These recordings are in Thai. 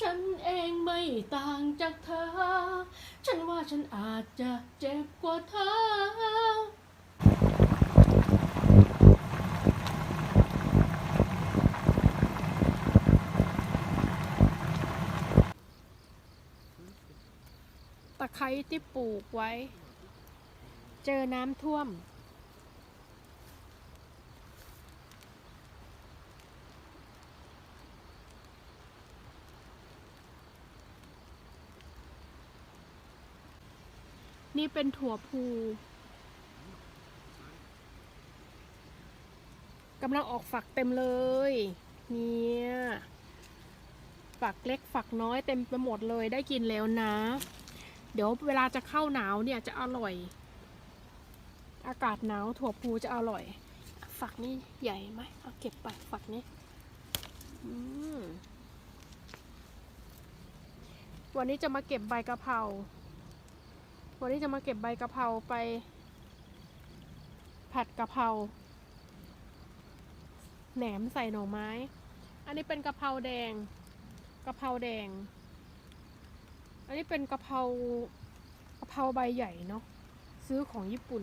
ฉันเองไม่ต่างจากเธอ ฉันว่าฉันอาจจะเจ็บกว่าเธอ ตะไคร้ที่ปลูกไว้ เจอน้ำท่วม นี่เป็นถั่วพูกำลังออกฝักเต็มเลย เนี่ย ฝักเล็กฝักน้อยเต็มไปหมดเลยได้กินแล้วนะ เดี๋ยวเวลาจะเข้าหนาวเนี่ยจะอร่อย อากาศหนาวถั่วพูจะอร่อย ฝักนี้ใหญ่ไหมเอาเก็บไปฝักนี้วันนี้จะมาเก็บใบกะเพรา วันนี้จะมาเก็บใบกะเพราไป ผัดกะเพราแหนมใส่หน่อไม้ อันนี้เป็นกะเพราแดงกะเพราแดง อันนี้เป็นกะเพรากะเพราใบใหญ่เนาะซื้อของญี่ปุ่น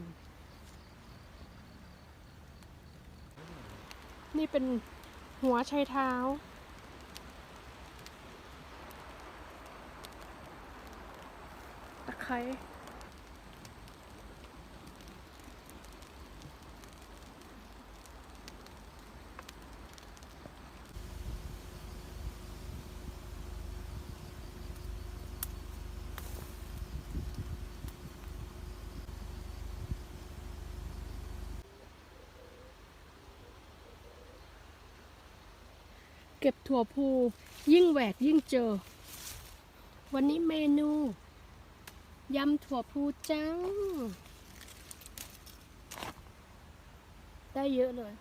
นี่เป็นหัวไชเท้าตะไคร้ เก็บถั่วพู ยิ่งแหวกยิ่งเจอ วันนี้เมนูยำถั่วพูจัง ได้เยอะเลย